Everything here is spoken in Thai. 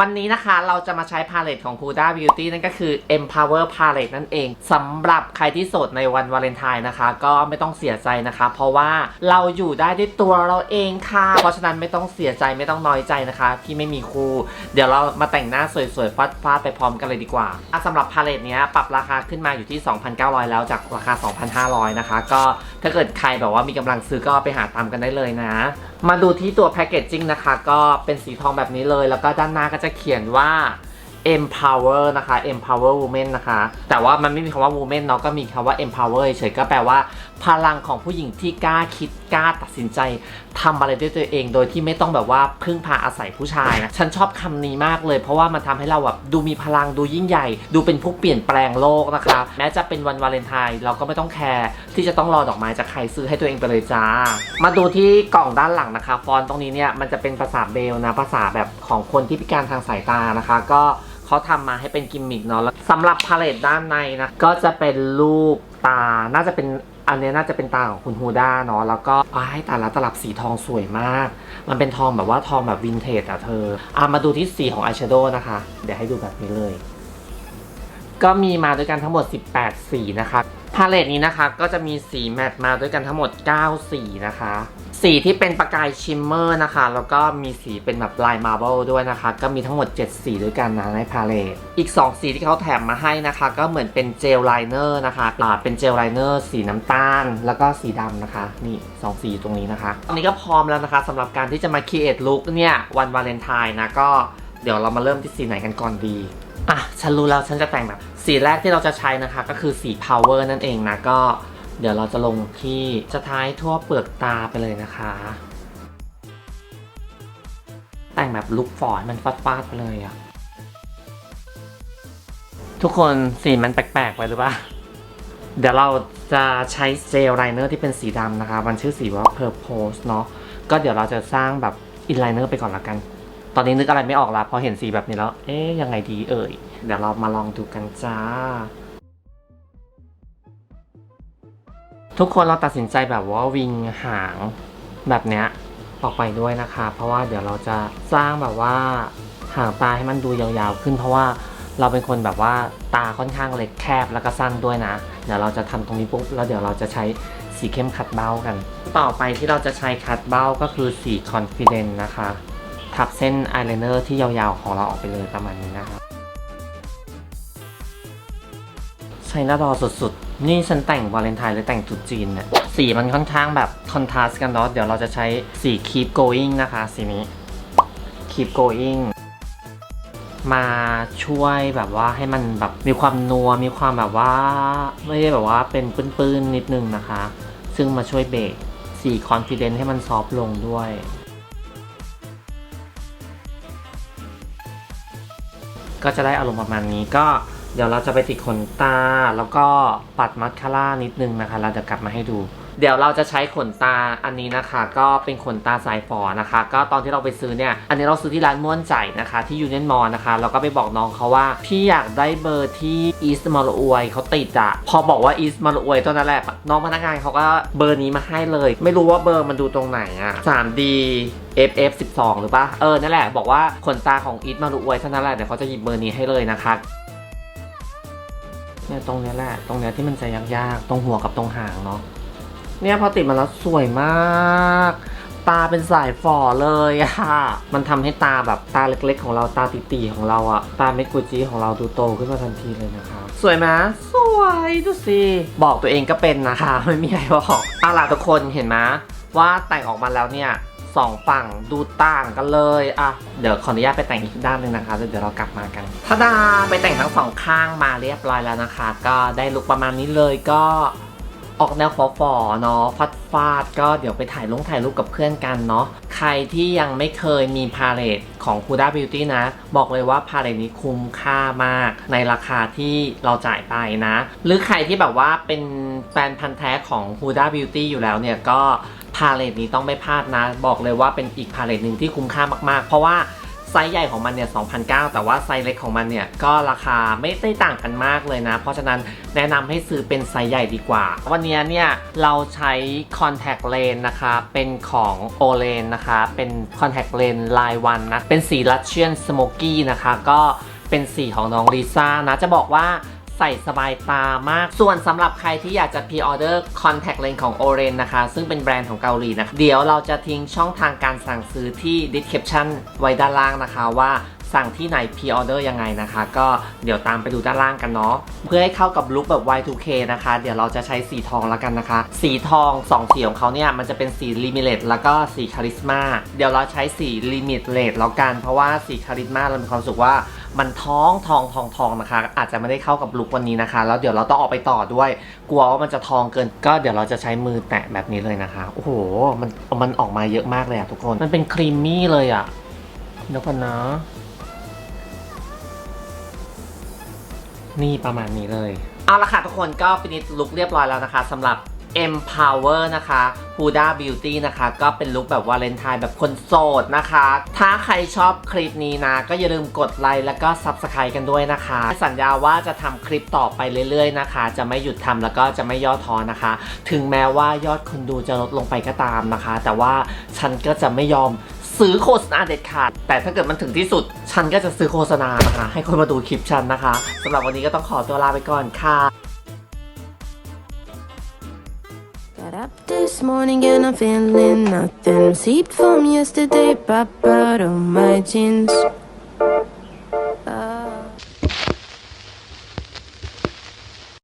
วันนี้นะคะเราจะมาใช้พาเลตของ Huda Beauty นั่นก็คือ Empower Palette นั่นเองสำหรับใครที่โสดในวันวาเลนไทน์นะคะ ก็ไม่ต้องเสียใจนะคะ เพราะว่าเราอยู่ได้ด้วยตัวเราเองค่ะ เพราะฉะนั้นไม่ต้องเสียใจไม่ต้องน้อยใจนะคะ ที่ไม่มีคู่ เดี๋ยวเรามาแต่งหน้าสวยๆฟาดๆไปพร้อมกันเลยดีกว่าสำหรับพาเลตเนี้ยปรับราคาขึ้นมาอยู่ที่ 2,900 แล้วจากราคา 2,500 นะคะ ก็ถ้าเกิดใครแบบว่ามีกำลังซื้อก็ไปหาตามกันได้เลยนะ มาดูที่ตัวแพคเกจจิ้งนะคะ ก็เป็นสีทองแบบนี้เลยแล้วก็ด้านหน้าก็จะเขียนว่า empower นะคะ empower women นะคะ แต่ว่ามันไม่มีคำว่า women เนาะก็มีคำว่า empower เฉยก็แปลว่า พลังของผู้หญิงที่กล้าคิดกล้าตัดสินใจทำอะไรด้วยตัวเอง โดยที่ไม่ต้องแบบว่าพึ่งพาอาศัยผู้ชายนะฉันชอบคำนี้มากเลย เพราะว่ามันทำให้เราแบบดูมีพลังดูยิ่งใหญ่ ดูเป็นผู้เปลี่ยนแปลงโลกนะคะแม้จะเป็นวันวาเลนไทน์เราก็ไม่ต้องแคร์ที่จะต้องรอดอกไม้จากใครซื้อให้ตัวเองไปเลยจ้า มาดูที่กล่องด้านหลังนะคะ ฟอนต์ตรงนี้เนี่ยมันจะเป็นภาษาเบลนะภาษาแบบของคนที่พิการทางสายตานะคะ ก็ เขาทำมาให้เป็นกิมมิคเนาะแล้วสำหรับพาเลตด้านในนะก็จะเป็นรูปตา น่าจะเป็นอันนี้น่าจะเป็นตาของคุณฮูด้าเนาะแล้วก็ว้ตาละตลับสีทองสวยมาก มันเป็นทองแบบว่าทองแบบวินเทจอะเธออะมาดูที่สีของอายแชโดว์นะคะ เดี๋ยวให้ดูแบบนี้เลย ก็มีมาด้วยกันทั้งหมด 18 สีนะคะ พาเลตนี้นะคะก็จะมีสีแมตต์มาด้วยกันทั้งหมด 9 สีนะคะ สีที่เป็นประกายชิมเมอร์นะคะ แล้วก็มีสีเป็นแบบลายมาร์เบิลด้วยนะคะ ก็มีทั้งหมด 7 สีด้วยกันนะในพาเลตอีก 2 สีที่เขาแถมมาให้นะคะ ก็เหมือนเป็นเจลไลเนอร์นะคะอ่าเป็นเจลไลเนอร์สีน้ำตาล แล้วก็สีดำนะคะ นี่สองสีตรงนี้นะคะตอนนี้ก็พร้อมแล้วนะคะสำหรับการที่จะมาค r ีเอทลุคเนี่ยวันวาเลนไทน์นะก็เดี๋ยวเรามาเริ่มที่สีไหนกันก่อนดี อะ ฉันรู้แล้ว ฉันจะแต่งแบบ สีแรกที่เราจะใช้นะคะ ก็คือสี power นั่นเองนะ ก็เดี๋ยวเราจะลงที่จะท้ายทั่วเปลือกตาไปเลยนะคะ แต่งแบบลุคฟอร์ดมันฟาดๆไปเลยอะทุกคนสีมันแปลกๆไปหรือเปล่า เดี๋ยวเราจะใช้เจลไลเนอร์ที่เป็นสีดำนะคะ มันชื่อสีว่า purpose เนาะก็เดี๋ยวเราจะสร้างแบบอินไลเนอร์ไปก่อนละกัน ตอนนี้นึกอะไรไม่ออกละพอเห็นสีแบบนี้แล้ว เอ๊ยยังไงดีเอ่ย เดี๋ยวเรามาลองดูกันจ้า ทุกคนเราตัดสินใจแบบว่าวิงหางแบบเนี้ยออกไปด้วยนะคะ เพราะว่าเดี๋ยวเราจะสร้างแบบว่าหางตาให้มันดูยาวๆขึ้น เพราะว่าเราเป็นคนแบบว่าตาค่อนข้างเล็กแคบแล้วก็สั้นด้วยนะ เดี๋ยวเราจะทำตรงนี้ปุ๊บแล้วเดี๋ยวเราจะใช้สีเข้มขัดเบ้ากัน ต่อไปที่เราจะใช้ขัดเบ้าก็คือสี confident นะคะ ทับเส้นอายไลเนอร์ที่ยาวๆของเราออกไปเลยประมาณนี้นะครับใช้หน้าดอสุดๆ นี่ฉันแต่งวาเลนไทน์หรือแต่งตรุษจีนเนี่ยสีมันค่อนข้างแบบคอนทราสต์กันเนาะ เดี๋ยวเราจะใช้สี keep going นะคะ สีนี้ keep going มาช่วยแบบว่าให้มันแบบมีความนัว มีความแบบว่า ไม่ได้แบบว่าเป็นปื้นๆ นิดนึงนะคะ ซึ่งมาช่วยเบรกสี confident ให้มันซอฟต์ลงด้วย ก็จะได้อารมณ์ประมาณนี้ก็เดี๋ยวเราจะไปติดขนตา แล้วก็ปัดมัสคาร่านิดนึงนะคะเราจะกลับมาให้ดู เดี๋ยวเราจะใช้ขนตาอันนี้นะคะ ก็เป็นขนตาสายฝอนะคะ ก็ตอนที่เราไปซื้อเนี่ย อันนี้เราซื้อที่ร้านม่วนใจนะคะ ที่ยูเนียนมอลนะคะ เราก็ไปบอกน้องเขาว่า พี่อยากได้เบอร์ที่อีสต์มอลอวยเขาติดอะพอบอกว่าอีสต์มอลอวยเท่านั้นแหละน้องพนักงานเขาก็เบอร์นี้มาให้เลย ไม่รู้ว่าเบอร์มันดูตรงไหนอะ 3D FF 12 หรือปะเออนั่นแหละบอกว่าขนตาของอีทมารุอวยเท่านั้นแหละเดี๋ยวเขาจะหยิบเบอร์นี้ให้เลยนะคะเนี่ยตรงนี้แหละ ตรงนี้ที่มันจะยากๆ ตรงหัวกับตรงหางเนาะ เนี่ยพอติดมาแล้วสวยมาก ตาเป็นสายฝ่อเลยอะมันทำให้ตาแบบตาเล็กๆ ของเราตาตีๆของเราอะตาเมกุจิของเราดูโตขึ้นมาทันทีเลยนะคะ สวยไหมสวยดูสิบอกตัวเองก็เป็นนะคะ ไม่มีใครบอกเอาล่ะทุกคนเห็นไหมว่าแต่งออกมาแล้วเนี่ยสองฝั่งดูต่างกันเลยอะเดี๋ยวขออนุญาตไปแต่งอีกด้านหนึ่งนะคะแล้วเดี๋ยวเรากลับมากันทาดาไปแต่งทั้งสองข้างมาเรียบร้อยแล้วนะคะ ก็ได้ลุคประมาณนี้เลยก็ ออกแนวฟอๆเนาะฟัดฟาดก็เดี๋ยวไปถ่ายลงถ่ายรูปกับเพื่อนกันเนาะใครที่ยังไม่เคยมีพาเลตของ Huda Beauty นะ บอกเลยว่าพาเลตนี้คุ้มค่ามาก ในราคาที่เราจ่ายไปนะ หรือใครที่แบบว่าเป็นแฟนพันธ์แท้ของ Huda Beauty อยู่แล้วเนี่ยก็พาเลตนี้ต้องไม่พลาดนะ บอกเลยว่าเป็นอีกพาเลตหนึ่งที่คุ้มค่ามากๆ เพราะว่า ซส์ใหญ่ของมันเนี่ย2,009แต่ว่าไซส์เล็กของมันเนี่ยก็ราคาไม่ได้ต่างกันมากเลยนะ เพราะฉะนั้นแนะนำให้ซื้อเป็นไซส์ใหญ่ดีกว่า วันนี้เนี่ยเราใช้ contact lens นะคะเป็นของ o l e n นะคะเป็น contact lens ลายวันนะเป็นสี Russian Smoky นะคะก็เป็นสีของน้องลิซ่านะจะบอกว่า ใส่สบายตามาก ส่วนสำหรับใครที่อยากจะ pre order contact lens ของ Oren นะคะ ซึ่งเป็นแบรนด์ของเกาหลีนะคะ เดี๋ยวเราจะทิ้งช่องทางการสั่งซื้อที่ description ไว้ด้านล่างนะคะว่าสั่งที่ไหน pre order ยังไงนะคะ ก็เดี๋ยวตามไปดูด้านล่างกันเนาะเพื่อให้เข้ากับลุคแบบ Y2K นะคะ เดี๋ยวเราจะใช้สีทองแล้วกันนะคะ สีทอง2สีของเขาเนี่ยมันจะเป็นสี limited แล้วก็สีคาริสมาเดี๋ยวเราใช้สี limited แล้วกัน เพราะว่าสีคาริสมาเรามีความสึกว่า มันท้องทองทองทองนะคะ อาจจะไม่ได้เข้ากับลุควันนี้นะคะ แล้วเดี๋ยวเราต้องออกไปต่อด้วย กลัวว่ามันจะทองเกิน ก็เดี๋ยวเราจะใช้มือแตะแบบนี้เลยนะคะ โอ้โห มันมันออกมาเยอะมากเลยอะทุกคน มันเป็นครีมมี่เลยอะเดี๋ยวก่อนนะ นี่ประมาณนี้เลย เอาละค่ะทุกคนก็ฟินิชลุคเรียบร้อยแล้วนะคะสำหรับ Empower นะคะ Huda Beauty นะคะ ก็เป็นลุคแบบวาเลนไทน์แบบคนโสดนะคะ ถ้าใครชอบคลิปนี้นะ ก็อย่าลืมกดไลค์แล้วก็ Subscribe กันด้วยนะคะ สัญญาว่าจะทำคลิปต่อไปเรื่อยๆนะคะ จะไม่หยุดทำแล้วก็จะไม่ย่อท้อนะคะ ถึงแม้ว่ายอดคนดูจะลดลงไปก็ตามนะคะ แต่ว่าฉันก็จะไม่ยอมซื้อโฆษณาเด็ดขาด แต่ถ้าเกิดมันถึงที่สุด ฉันก็จะซื้อโฆษณานะคะ ให้คนมาดูคลิปฉันนะคะสำหรับวันนี้ก็ต้องขอตัวลาไปก่อนค่ะ up this morning and I'm feeling nothing. Seeped from yesterday, pop out of my jeans.